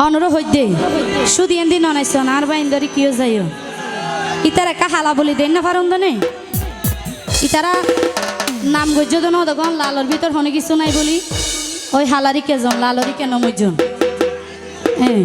অনর হইতে শুধু এন দিন অনাইছ আর বাইন ধরে কিয় যাইও? ইতার একা হালা বলি দেন না পারুন দনে ইতারা নাম গজ্য দন তখন লালর ভিতর হনে কিছু নাই বলি। ওই হালারি কেজন, লালরি কেন মজন হ্যাঁ।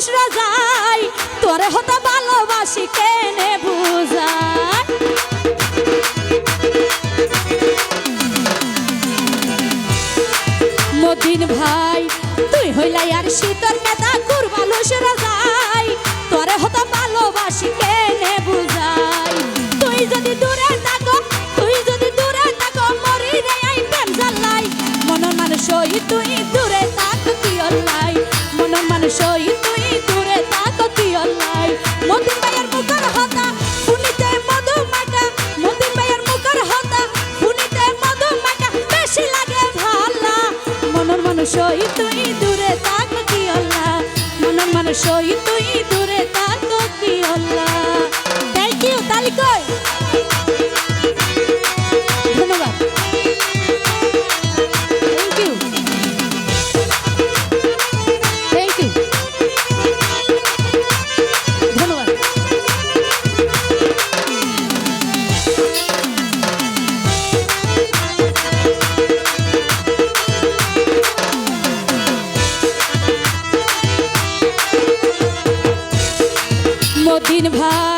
মানুষ রাজাই, তোরে হতে ভালোবাসি, কেনে বুঝায় মদিন ভাই, তুই হইলাই আর শীতর কেদা কুর মানুষ রাজাই, তোরে হতে ভালোবাসি, কেনে বুঝাই? তুই যদি দূরে থাকো, তুই যদি দূরে থাকো মরি রে আই প্রেম জ্বালাই মন মানুষ তুই, দূরে থাক কি অল্লাহ তুই তুই দূরে কঠিন ভাই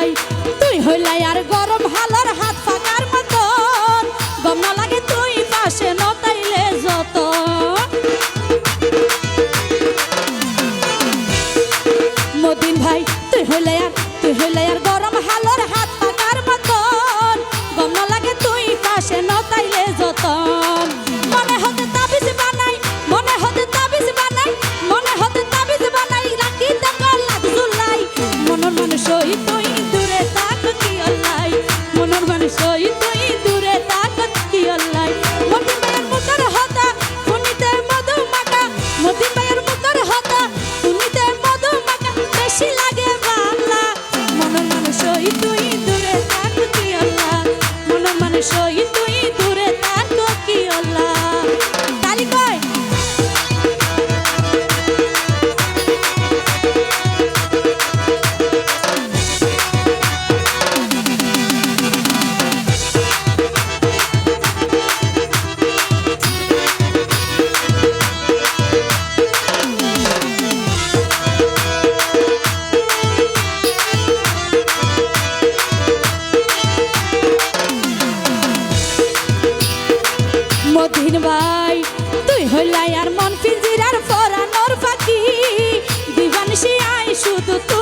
tu, tu.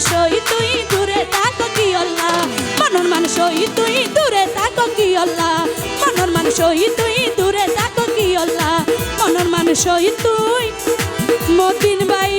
মানুষই তুই দূরে থাকো কি অল্লা মনর মানুষই তুই দূরে থাকো কি অল্লা মনর মানুষই তুই দূরে থাকো কি অল্লা মনর মানুষই তুই মতিন বাই